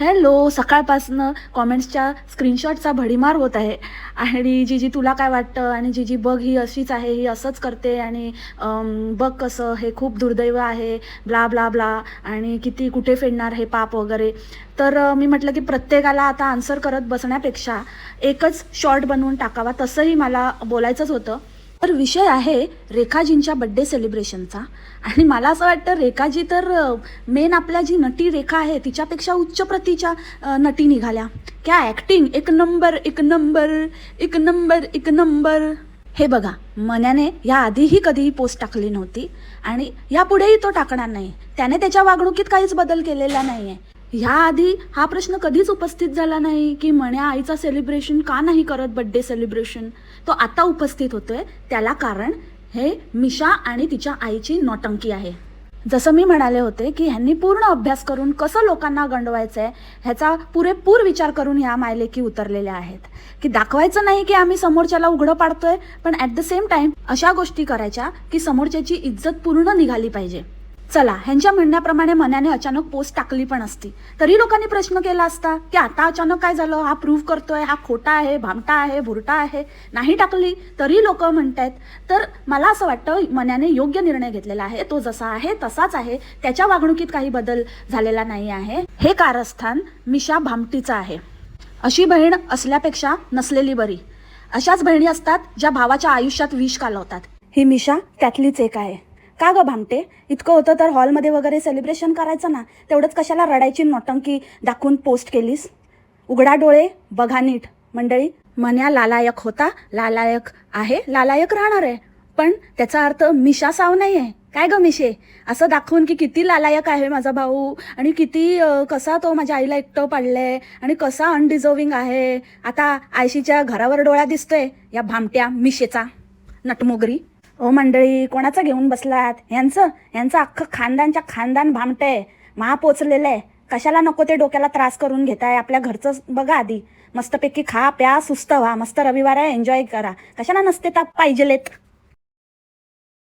Hello सकाळपासनं कॉमेंट्सच्या स्क्रीनशॉटचा भडीमार होत आहे. आणि जीजी तुला काय वाटतं? आणि जीजी बघ ही अशीच आहे ही असंच करते. आणि बघ कसं हे खूप दुर्दैव आहे. Blah blah blah. आणि किती कुठे फेडणार हे पाप वगैरे. तर मी म्हटलं की प्रत्येकाला आता आन्सर करत बसण्यापेक्षा एकच शॉर्ट बनवून टाकावा. तसंही मला बोलायचंच होतं. तर विषय आहे रेखाजींच्या बड्डे सेलिब्रेशनचा आणि मला असं वाटतं रेखाजी तर मेन आपल्या जी नटी रेखा आहे तिच्यापेक्षा उच्च प्रतीच्या नटी निघाल्या. क्या ॲक्टिंग एक नंबर एक नंबर एक नंबर एक नंबर हे बघा मन्याने या आधीही कधीही पोस्ट टाकली नव्हती. आणि यापुढेही तो टाकणार नाही. त्याने त्याच्या वागणुकीत काहीच बदल केलेला नाही आहे ह्या आधी हा प्रश्न कधीच उपस्थित झाला नाही की म्हणे आईचा सेलिब्रेशन का नाही करत बड्डे सेलिब्रेशन तो आता उपस्थित होतोय. त्याला कारण हे मिशा आणि तिच्या आईची नौटंकी आहे. जसं मी म्हणाले होते की ह्यांनी पूर्ण अभ्यास करून कसं लोकांना गंडवायचं आहे ह्याचा पुरेपूर विचार करून ह्या मायलेकी उतरलेल्या आहेत. की दाखवायचं नाही की आम्ही समोरच्याला उघडं पाडतोय पण ॲट द सेम टाइम अशा गोष्टी करायच्या की समोरच्याची इज्जत पूर्ण निघाली पाहिजे. चला ह्यांच्या म्हणण्याप्रमाणे मनाने अचानक पोस्ट टाकली पण असती. तरी लोकांनी प्रश्न केला असता की आता अचानक काय झालं? हा प्रूव्ह करतोय हा खोटा आहे भामटा आहे भुरटा आहे नाही टाकली तरी लोक म्हणतायत तर मला असं वाटतं मनाने योग्य निर्णय घेतलेला आहे तो जसा आहे तसाच आहे त्याच्या वागणुकीत काही बदल झालेला नाही आहे. हे कारस्थान मिशा भामटीचं आहे. अशी बहीण असल्यापेक्षा नसलेली बरी. अशाच बहिणी असतात ज्या भावाच्या आयुष्यात विष कालवतात. ही मिशा त्यातलीच एक आहे. का गं भामटे? इतकं होतं तर हॉलमध्ये वगैरे सेलिब्रेशन करायचं ना? तेवढंच कशाला रडायची नोटंकी दाखवून पोस्ट केलीस? उघडा डोळे बघा नीट. मंडळी मन्या लालायक होता लालायक आहे लालायक राहणार आहे. पण त्याचा अर्थ मिशा साव नाही आहे काय गं मिशे? असं दाखवून की किती लालायक आहे माझा भाऊ आणि किती कसा तो माझ्या आईला एकटं पाडलंय आणि कसा अनडिझर्विंग आहे. आता आयशीच्या घरावर डोळा दिसतोय या भामट्या मिशेचा. नटमोगरी. ओ मंडळी कोणाचं घेऊन बसलात? यांचं? यांचं अख्खं खानदानच्या खानदान भामटंय महा पोचलेलं. आहे कशाला नको ते डोक्याला त्रास करून घेताय? आपल्या घरचं बघा आधी. मस्तपैकी खा प्या सुस्त व्हा. मस्त रविवार आहे एन्जॉय करा. कशाला नसते ताप पाहिजेलेत?